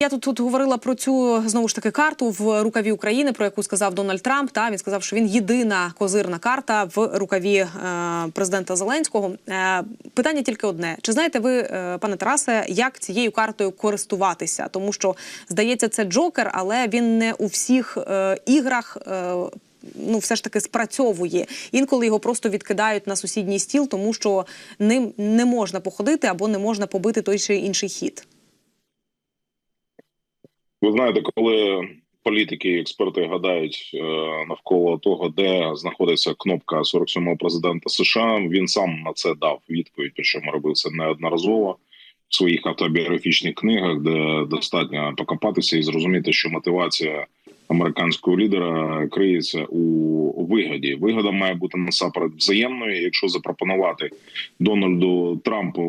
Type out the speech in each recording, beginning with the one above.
Я тут, тут говорила про цю знову ж таки карту в рукаві України, про яку сказав Дональд Трамп. Та він сказав, що він єдина козирна карта в рукаві е, президента Зеленського. Е, питання тільки одне: чи знаєте ви, е, пане Тарасе, як цією картою користуватися? Тому що здається, це Джокер, але він не у всіх е, іграх. Е, Ну, все ж таки спрацьовує. Інколи його просто відкидають на сусідній стіл, тому що ним не можна походити або не можна побити той чи інший хід. Ви знаєте, коли політики і експерти гадають е, навколо того, де знаходиться кнопка 47-го президента США, він сам на це дав відповідь. Причому робив це неодноразово в своїх автобіографічних книгах, де достатньо покопатися і зрозуміти, що мотивація американського лідера криється у вигоді. Вигода має бути насамперед взаємною. Якщо запропонувати Дональду Трампу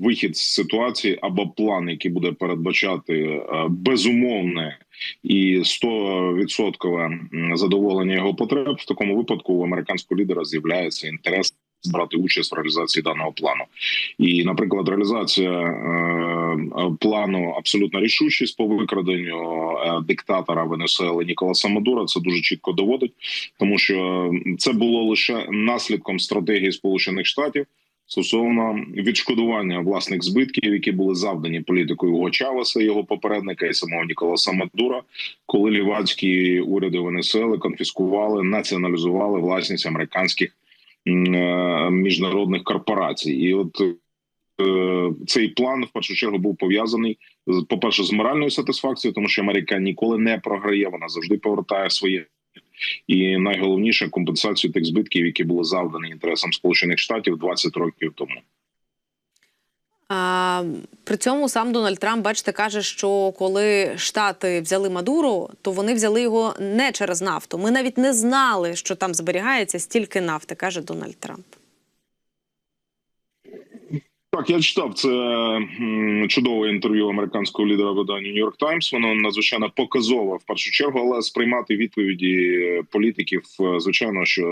вихід з ситуації або план, який буде передбачати е, безумовне і 100% задоволення його потреб, в такому випадку у американського лідера з'являється інтерес. Брати участь в реалізації даного плану, і, наприклад, реалізація е, плану абсолютна рішучість по викраденню е, диктатора Венесуели Ніколаса Мадура це дуже чітко доводить, тому що це було лише наслідком стратегії Сполучених Штатів стосовно відшкодування власних збитків, які були завдані політикою Уго Чавеса, його попередника і самого Ніколаса Мадура, коли лівацькі уряди Венесуели конфіскували, націоналізували власність американських міжнародних корпорацій, і от е, цей план в першу чергу був пов'язаний по перше з моральною сатисфакцією, тому що Америка ніколи не програє, вона завжди повертає своє. І найголовніше компенсацію тих збитків, які були завдані інтересам Сполучених Штатів 20 років тому. А, при цьому сам Дональд Трамп, бачите, каже, що коли Штати взяли Мадуру, то вони взяли його не через нафту. Ми навіть не знали, що там зберігається стільки нафти, каже Дональд Трамп. Так, я читав це чудове інтерв'ю американського лідера видання Нью-Йорк Таймс. Воно надзвичайно показове в першу чергу, але сприймати відповіді політиків, е, звичайно, що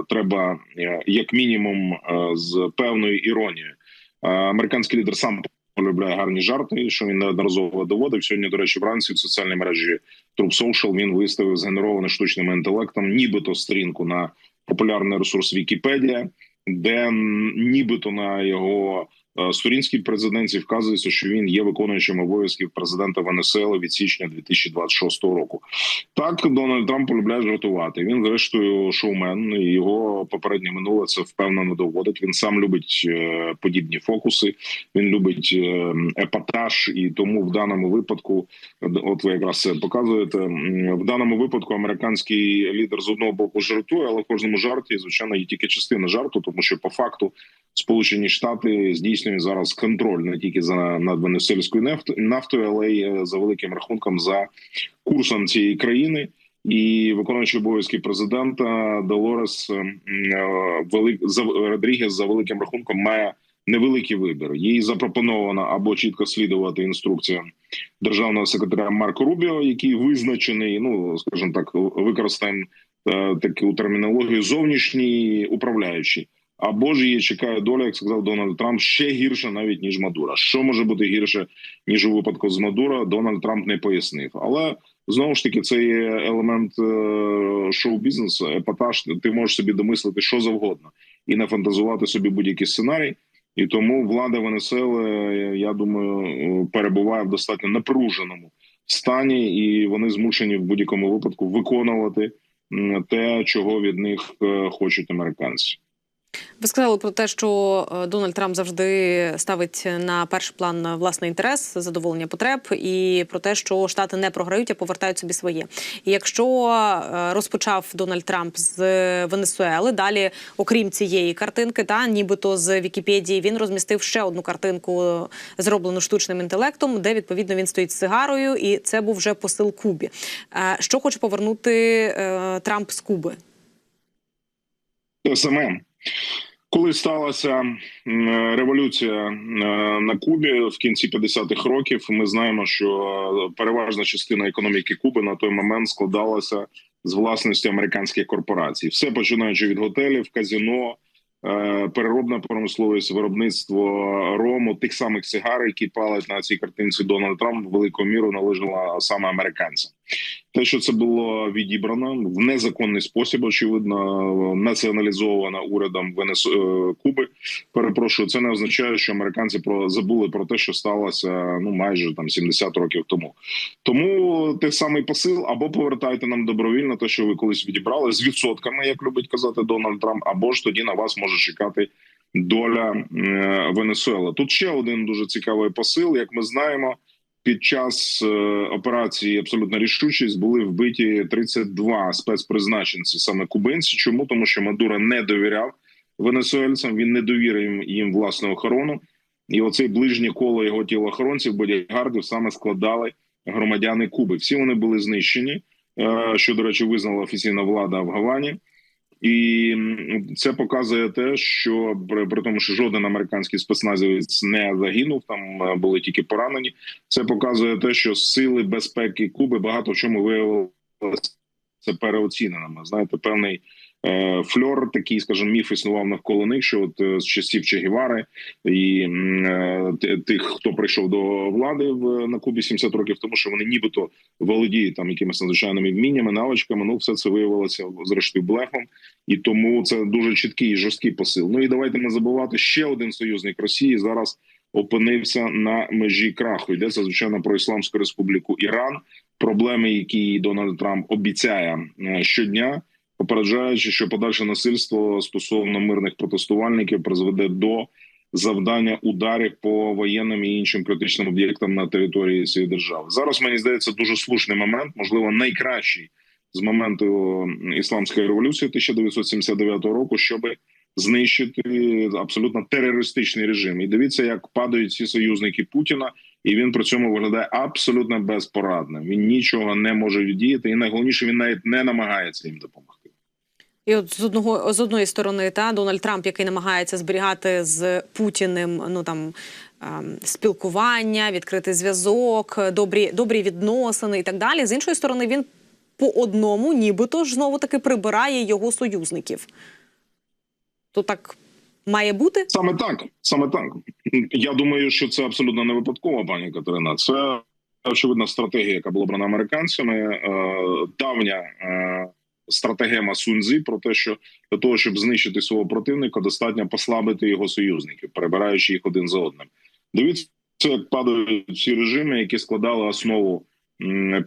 е, треба е, як мінімум з певною іронією. Американський лідер сам полюбляє гарні жарти, що він неодноразово доводив. Сьогодні, до речі, вранці в соціальній мережі Truth Social він виставив згенерований штучним інтелектом, нібито сторінку на популярний ресурс Вікіпедія де нібито на його е, сторінській президенції вказується, що він є виконуючим обов'язків президента Венесуели від січня 2026 року. Так Дональд Трамп полюбляє жартувати. Він, зрештою, шоумен його попереднє минуле це впевнено доводить. Він сам любить е, подібні фокуси. Він любить е, епатаж, і тому в даному випадку, от ви якраз це показуєте, в даному випадку американський лідер з одного боку жартує, але в кожному жарті звичайно є тільки частина жарту, тому що по факту Сполучені Штати здійснюють зараз контроль не тільки за над венесуельською нафтою, але й за великим рахунком за курсом цієї країни. І виконуючий обов'язки президента Долорес Велик Родрігес за великим рахунком має невеликий вибір. Їй запропоновано або чітко слідувати інструкціям державного секретаря Марко Рубіо, який визначений, ну скажімо так, використаємо таку термінологію зовнішній управляючий. Або ж її чекає доля, як сказав Дональд Трамп, ще гірше навіть ніж Мадура. Що може бути гірше ніж у випадку з Мадура? Дональд Трамп не пояснив. Але знову ж таки це є елемент шоу-бізнесу, епатаж. Ти можеш собі домислити що завгодно і не фантазувати собі будь-який сценарій. І тому влада Венесуели, я думаю, перебуває в достатньо напруженому стані, і вони змушені в будь-якому випадку виконувати те, чого від них хочуть американці. Ви сказали про те, що Дональд Трамп завжди ставить на перший план власний інтерес, задоволення потреб, і про те, що штати не програють, а повертають собі своє. І якщо розпочав Дональд Трамп з Венесуели, далі, окрім цієї картинки, та нібито з Вікіпедії, він розмістив ще одну картинку, зроблену штучним інтелектом, де відповідно він стоїть з сигарою, і це був вже посил Кубі. Що хоче повернути Трамп з Куби? Саме коли сталася революція на Кубі в кінці 50-х років, ми знаємо, що переважна частина економіки Куби на той момент складалася з власності американських корпорацій. Все починаючи від готелів, казино, е, переробна промисловість, виробництво рому, тих самих сигар, які палять на цій картинці Дональд Трамп, великою мірою належала саме американцям. Те, що це було відібрано в незаконний спосіб, очевидно, націоналізовано урядом Венесу... е, Куби. Перепрошую, це не означає, що американці про забули про те, що сталося ну майже там 70 років тому. Тому той самий посил або повертайте нам добровільно те, що ви колись відібрали з відсотками, як любить казати Дональд Трамп, або ж тоді на вас може чекати доля е, Венесуели. Тут ще один дуже цікавий посил. Як ми знаємо, під час е, операції абсолютна рішучість були вбиті 32 спецпризначенці, саме кубинці. Чому тому, що Мадуро не довіряв венесуельцям, він не довірив їм власну охорону, і оцей ближнє коло його тілоохоронців, бодігардів саме складали громадяни Куби. Всі вони були знищені, е, що до речі, визнала офіційна влада в Гавані. І це показує те, що при, тому, що жоден американський спецназівець не загинув, там е, були тільки поранені. Це показує те, що сили безпеки Куби багато в чому виявилося переоціненими. Знаєте, певний фльор, такий, скажімо, міф існував навколо них, що от е, з часів Че Гевари і е, тих, хто прийшов до влади в на Кубі 70 років, тому що вони нібито володіють там якимись надзвичайними вміннями, навичками. Ну, все це виявилося зрештою блефом, і тому це дуже чіткий і жорсткий посил. Ну і давайте не забувати ще один союзник Росії зараз опинився на межі краху. Йдеться звичайно про Ісламську Республіку Іран. Проблеми, які Дональд Трамп обіцяє е, щодня, попереджаючи, що подальше насильство стосовно мирних протестувальників призведе до завдання ударів по воєнним і іншим критичним об'єктам на території цієї держави. Зараз мені здається дуже слушний момент, можливо, найкращий з моменту ісламської революції 1979 року, щоб знищити абсолютно терористичний режим. І дивіться, як падають ці союзники Путіна, і він при цьому виглядає абсолютно безпорадним. Він нічого не може віддіяти, і найголовніше він навіть не намагається їм допомогти. І от з одного з одної сторони, та Дональд Трамп, який намагається зберігати з Путіним ну там ем, спілкування, відкритий зв'язок, добрі, добрі відносини і так далі. З іншої сторони, він по одному, нібито ж знову таки прибирає його союзників. То так має бути? Саме так, саме так. Я думаю, що це абсолютно не випадково, пані Катерина. Це очевидна стратегія, яка була обрана американцями. Е, давня е, стратегема Сунзі про те, що для того, щоб знищити свого противника, достатньо послабити його союзників, перебираючи їх один за одним. Дивіться, як падають ці режими, які складали основу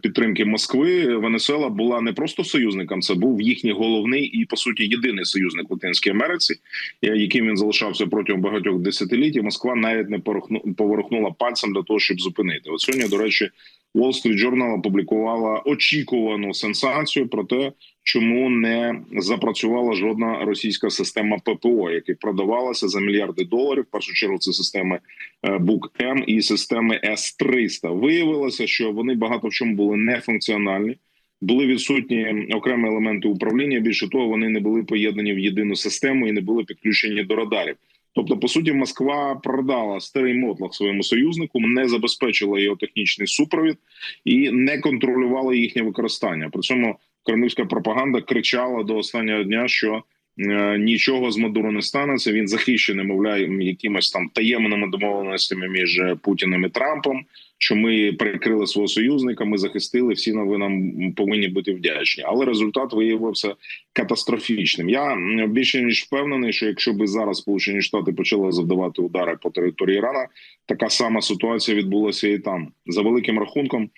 підтримки Москви. Венесуела була не просто союзником, це був їхній головний і по суті єдиний союзник Латинській Америці, яким він залишався протягом багатьох десятиліть. І Москва навіть не порухну- поворухнула пальцем для того, щоб зупинити. От сьогодні, до речі, Wall Street Journal опублікувала очікувану сенсацію про те, чому не запрацювала жодна російська система ППО, яка продавалася за мільярди доларів. В першу чергу це системи е, Бук М і системи С 300 Виявилося, що вони багато в чому були нефункціональні. Були відсутні окремі елементи управління. Більше того, вони не були поєднані в єдину систему і не були підключені до радарів. Тобто, по суті, Москва продала старий мотлах своєму союзнику, не забезпечила його технічний супровід і не контролювала їхнє використання. При цьому кремлівська пропаганда кричала до останнього дня, що е, нічого з Мадуро не станеться. Він захищений, мовляє, якимись там таємними домовленостями між Путіним і Трампом. Що ми прикрили свого союзника, ми захистили всі ви нам повинні бути вдячні. Але результат виявився катастрофічним. Я більше ніж впевнений, що якщо би зараз Сполучені Штати почали завдавати удари по території Ірана, така сама ситуація відбулася і там за великим рахунком.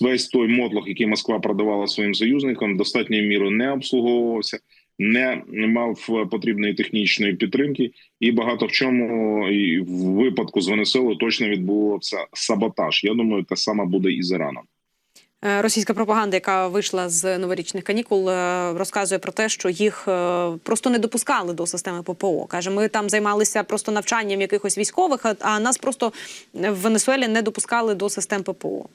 Весь той мотлох, який Москва продавала своїм союзникам, достатньою мірою не обслуговувався, не мав потрібної технічної підтримки, і багато в чому і в випадку з Венесуелою точно відбувався саботаж. Я думаю, те саме буде і з Іраном. Е, Російська пропаганда, яка вийшла з новорічних канікул, е, розказує про те, що їх е, просто не допускали до системи ППО. каже, ми там займалися просто навчанням якихось військових, а нас просто в Венесуелі не допускали до систем ППО.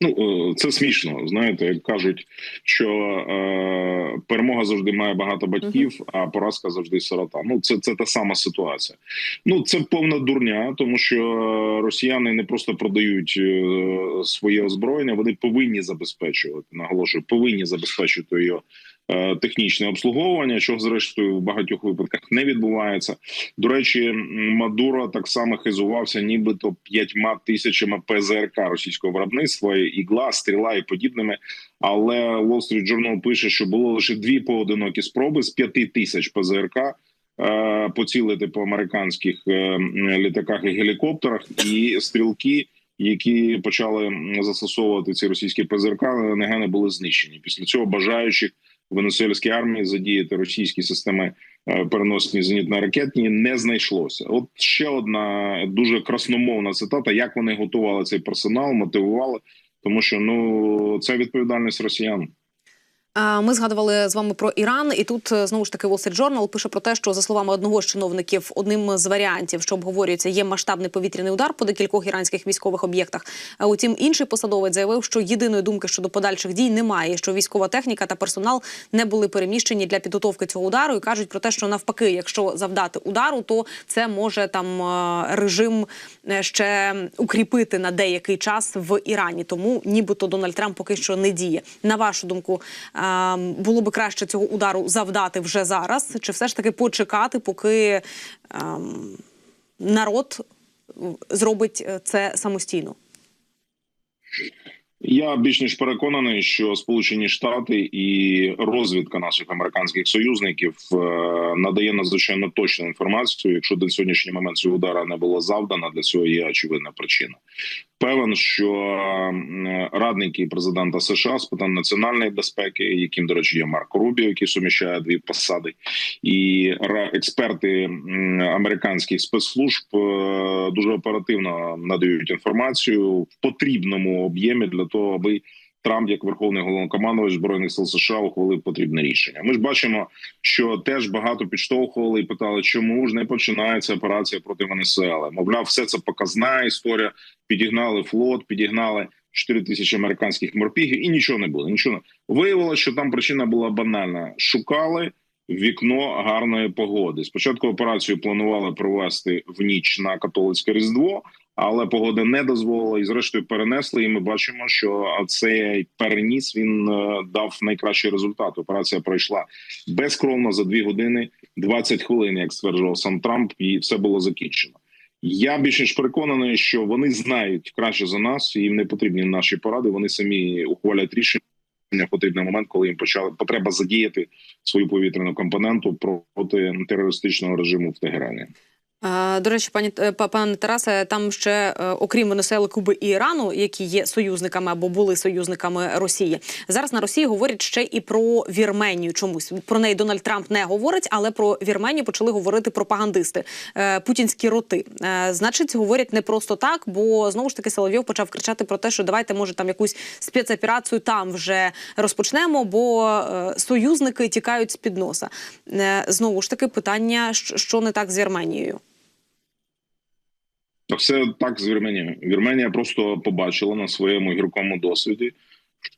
Ну е, це смішно. Знаєте, як кажуть, що е, перемога завжди має багато батьків, а поразка завжди сирота. Ну це, це та сама ситуація. Ну це повна дурня, тому що росіяни не просто продають е, своє озброєння, вони повинні забезпечувати. Наголошую, повинні забезпечувати його технічне обслуговування, що зрештою в багатьох випадках не відбувається. До речі, Мадуро так само хизувався, нібито п'ятьма тисячами ПЗРК російського виробництва, ігла, стріла і подібними. Але Wall Street Journal пише, що було лише дві поодинокі спроби з п'яти тисяч ПЗРК е, поцілити по американських е, літаках і гелікоптерах, і стрілки, які почали застосовувати ці російські ПЗРК, негайно були знищені. Після цього бажаючих венесуельській армії задіяти російські системи е, переносні зенітно-ракетні не знайшлося. От ще одна дуже красномовна цитата: як вони готували цей персонал, мотивували, тому що ну це відповідальність росіян. Ми згадували з вами про Іран, і тут е, знову ж таки Wall Street Journal пише про те, що за словами одного з чиновників, одним з варіантів, що обговорюється, є масштабний повітряний удар по декількох іранських військових об'єктах. Утім, інший посадовець заявив, що єдиної думки щодо подальших дій немає. Що військова техніка та персонал не були переміщені для підготовки цього удару, і кажуть про те, що навпаки, якщо завдати удару, то це може там е, режим е, ще укріпити на деякий час в Ірані. Тому нібито Дональд Трамп поки що не діє. На вашу думку, було би краще цього удару завдати вже зараз, чи все ж таки почекати, поки ем, народ зробить е, це самостійно? Я більш ніж переконаний, що Сполучені Штати і розвідка наших американських союзників е, надає надзвичайно точну інформацію. Якщо до сьогоднішнього моменту цього удара не було завдано, для цього є очевидна причина. Певен, що радники президента США з питань національної безпеки, яким до речі є Марко Рубіо, який суміщає дві посади, і експерти американських спецслужб е, дуже оперативно надають інформацію в потрібному об'ємі для того, аби Трамп, як верховний головнокомандувач збройних сил США, ухвалив потрібне рішення. Ми ж бачимо, що теж багато підштовхували і питали, чому ж не починається операція проти Венесуели. Мовляв, все це показна історія. Підігнали флот, підігнали 4 тисячі американських морпігів, і нічого не було. Нічого не виявилося, що там причина була банальна: шукали вікно гарної погоди. Спочатку операцію планували провести в ніч на католицьке різдво, але погода не дозволила і зрештою перенесли. І ми бачимо, що цей переніс він е, дав найкращий результат. Операція пройшла безкровно за 2 години 20 хвилин, як стверджував сам Трамп, і все було закінчено. Я більш ніж переконаний, що вони знають краще за нас, їм не потрібні наші поради. Вони самі ухвалять рішення в потрібний момент, коли їм почали потреба задіяти свою повітряну компоненту проти терористичного режиму в Тегерані. До речі, пані е, па- пане Тарасе, там ще е, окрім Венесуели, Куби і Ірану, які є союзниками або були союзниками Росії. Зараз на Росії говорять ще і про Вірменію. Чомусь про неї Дональд Трамп не говорить, але про Вірменію почали говорити пропагандисти, е, путінські роти. Значить, говорять не просто так, бо знову ж таки Соловйов почав кричати про те, що давайте може там якусь спецоперацію там вже розпочнемо, бо союзники тікають з під носа. Знову ж таки, питання, що не так з Вірменією. Все так з Вірменією. Вірменія просто побачила на своєму гіркому досвіді,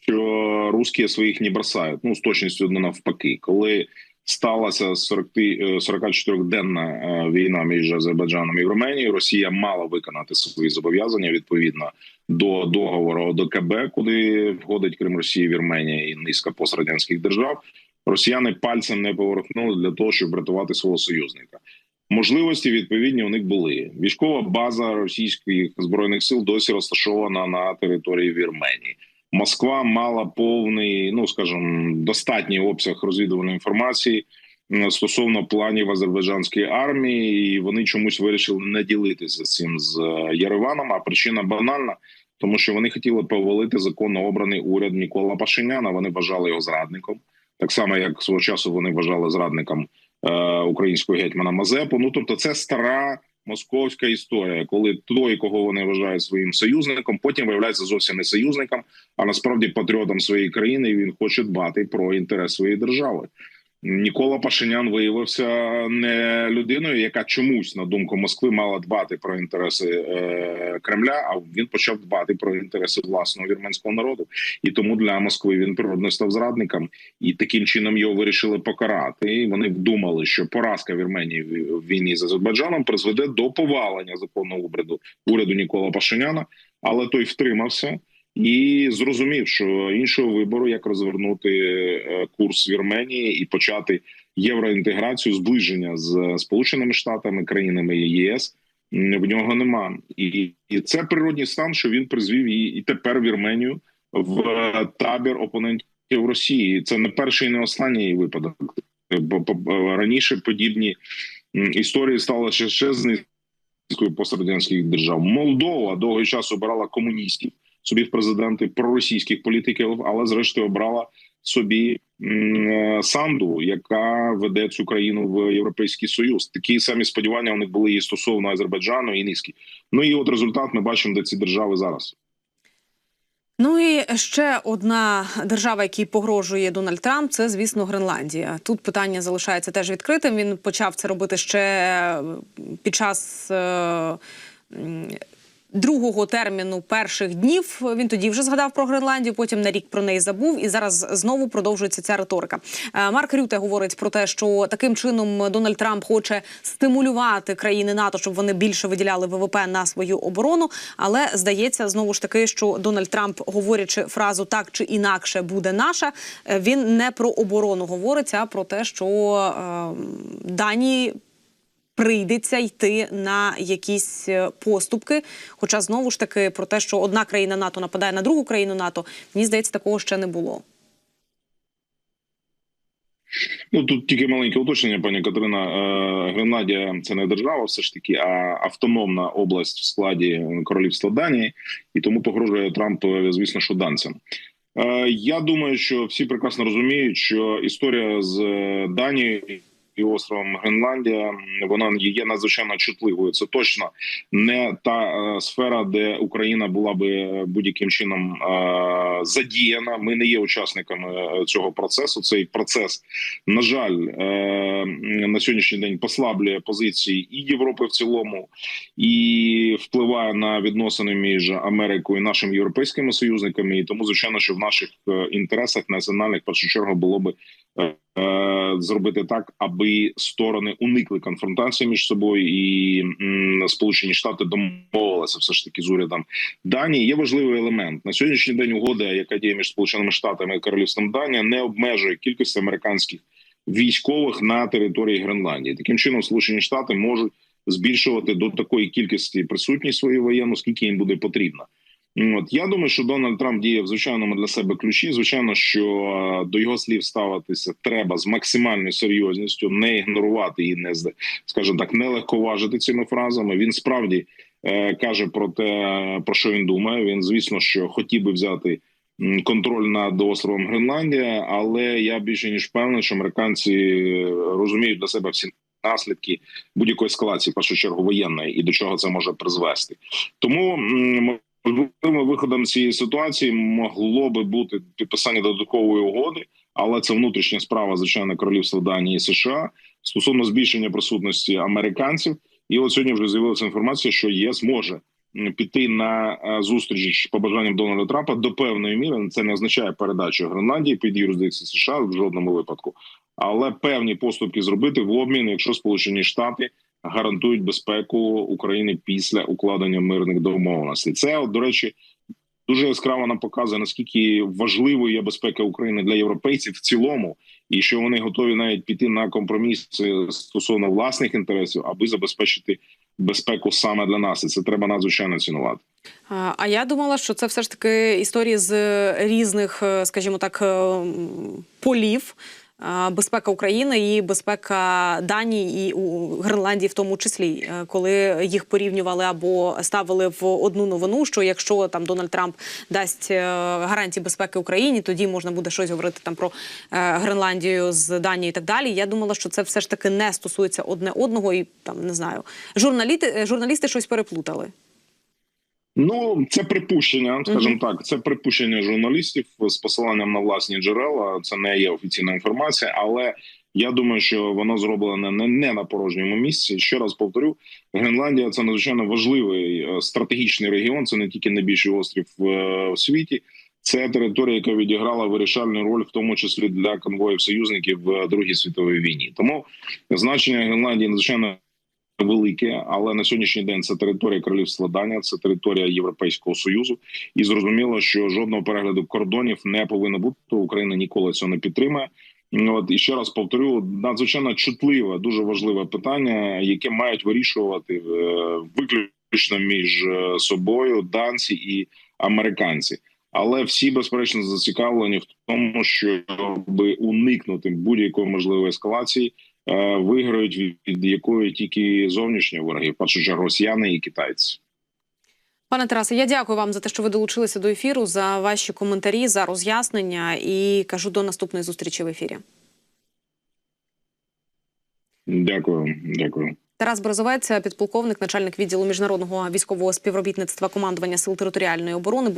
що русські своїх не бросають. Ну з точністю до навпаки, коли сталася 40, е, 44-денна е, війна між Азербайджаном і Вірменією, Росія мала виконати свої зобов'язання відповідно до договору ОДКБ, куди входить крім Росії, Вірменія і низка пострадянських держав. Росіяни пальцем не поворухнули для того, щоб врятувати свого союзника. Можливості відповідні у них були. Військова база російських збройних сил досі розташована на території Вірменії. Москва мала повний, ну скажімо, достатній обсяг розвідувальної інформації стосовно планів азербайджанської армії, і вони чомусь вирішили не ділитися цим з е, Єреваном. А причина банальна, тому що вони хотіли повалити законно обраний уряд Нікола Пашиняна. Вони вважали його зрадником, так само як свого часу вони вважали зрадником українського гетьмана Мазепу. Ну тобто, це стара московська історія, коли той, кого вони вважають своїм союзником, потім виявляється зовсім не союзником, а насправді патріотом своєї країни. і Він хоче дбати про інтерес своєї держави. Нікола Пашинян виявився не людиною, яка чомусь на думку Москви мала дбати про інтереси е, Кремля. А він почав дбати про інтереси власного вірменського народу, і тому для Москви він природно став зрадником, і таким чином його вирішили покарати. І вони думали, що поразка Вірменії в війні з Азербайджаном призведе до повалення законного уряду уряду Нікола Пашиняна, але той втримався. І зрозумів, що іншого вибору, як розвернути е, курс Вірменії і почати євроінтеграцію, зближення з Сполученими Штатами, країнами ЄС. В нього нема, і, це природній стан, що він призвів і, і тепер Вірменію в е, табір опонентів Росії. Це не перший, і не останній випадок. Раніше подібні історії стали ще ще з низкою пострадянських держав. Молдова довгий час обирала комуністів собі в президенти проросійських політиків, але зрештою обрала собі е, Санду, яка веде цю країну в Європейський Союз. Такі самі сподівання у них були і стосовно Азербайджану і низки. Ну і от результат ми бачимо, де ці держави зараз. Ну і ще одна держава, якій погрожує Дональд Трамп, це звісно Гренландія. Тут питання залишається теж відкритим. Він почав це робити ще е, під час. Другого терміну перших днів він тоді вже згадав про Гренландію. Потім на рік про неї забув, і зараз знову продовжується ця риторика. Е, Марк Рюте говорить про те, що таким чином Дональд Трамп хоче стимулювати країни НАТО, щоб вони більше виділяли ВВП на свою оборону. Але здається, знову ж таки, що Дональд Трамп, говорячи фразу так чи інакше буде наша, е, він не про оборону говорить, а про те, що е, Данії прийдеться йти на якісь е, поступки. Хоча знову ж таки про те, що одна країна НАТО нападає на другу країну НАТО, мені здається, такого ще не було. Ну тут тільки маленьке уточнення, пані Катерина. Е, Гренландія це не держава, все ж таки, а автономна область в складі королівства Данії, і тому погрожує Трамп, е, звісно, що данцям. Я думаю, що всі прекрасно розуміють, що історія з Данією і островом Гренландія вона є надзвичайно чутливою. Це точно не та е, сфера, де Україна була би е, будь-яким чином е, задіяна. Ми не є учасниками цього процесу. Цей процес, на жаль, на сьогоднішній день послаблює позиції і Європи в цілому, і впливає на відносини між Америкою і нашими європейськими союзниками. І тому, звичайно, що в наших інтересах національних першу чергу було би зробити так, аби сторони уникли конфронтації між собою, і Сполучені Штати домовилися все ж таки з урядом Данії. Є важливий елемент на сьогоднішній день. Угода, яка діє між Сполученими Штатами і Королівством Данія, не обмежує кількості американських військових на території Гренландії. Таким чином, Сполучені Штати можуть збільшувати до такої кількості присутність свою воєнну, скільки їм буде потрібно. От я думаю, що Дональд Трамп діє в звичайному для себе ключі. Звичайно, що е, до його слів ставитися треба з максимальною серйозністю, не ігнорувати і не скажімо так, не легковажити цими фразами. Він справді е, каже про те, про що він думає. Він, звісно, що хотів би взяти контроль над островом Гренландія, але я більше ніж певний, що американці е, розуміють для себе всі наслідки будь-якої ескалації, в першу чергу воєнної, і до чого це може призвести. Тому можливим виходом цієї ситуації могло би бути підписання додаткової угоди, але це внутрішня справа, звичайно, королівства Данії і США стосовно збільшення присутності американців. І от сьогодні вже з'явилася інформація, що ЄС може піти на е, зустріч побажанням Дональда Трампа до певної міри. Це не означає передачу Гренландії під юрисдикцію США в жодному випадку, але певні поступки зробити в обмін, якщо Сполучені Штати гарантують безпеку України після укладення мирних домовленостей. Це до речі. Дуже яскраво нам показує наскільки важливою є безпека України для європейців в цілому, і що вони готові навіть піти на компроміс е, стосовно власних інтересів, аби забезпечити безпеку саме для нас. І це треба надзвичайно цінувати. А а я думала, що це все ж таки історії з різних, е, скажімо так, е, полів. Безпека України і безпека Данії і у Гренландії, в тому числі, Е, коли їх порівнювали або ставили в одну новину, що якщо там Дональд Трамп дасть е, гарантії безпеки Україні, тоді можна буде щось говорити там про е, Гренландію з Данією і так далі. Я думала, що це все ж таки не стосується одне одного, і там не знаю, журналісти, журналісти щось переплутали. Ну це припущення, скажімо так. Це припущення журналістів з посиланням на власні джерела. Це не є офіційна інформація, але я думаю, що воно зроблене не, не на порожньому місці. Ще раз повторю, Гренландія це надзвичайно важливий е, стратегічний регіон. Це не тільки найбільший острів е, в світі. Це територія, яка відіграла вирішальну роль, в тому числі для конвоїв союзників в Другій світовій війні. Тому значення Гренландії надзвичайно велике, але на сьогоднішній день це територія королівства Данія, це територія Європейського союзу, і зрозуміло, що жодного перегляду кордонів не повинно бути. Україна ніколи цього не підтримає. От і ще раз повторю, надзвичайно чутливе, дуже важливе питання, яке мають вирішувати е, виключно між е, собою данці і американці. Але всі безперечно зацікавлені в тому, щоб уникнути будь-якої можливої ескалації, виграють від, якої тільки зовнішні вороги, в першу чергу росіяни і китайці. Пане Тарасе, я дякую вам за те, що ви долучилися до ефіру, за ваші коментарі, за роз'яснення і кажу до наступної зустрічі в ефірі. Дякую, дякую. Тарас Березовець, підполковник, начальник відділу міжнародного військового співробітництва командування сил територіальної оборони.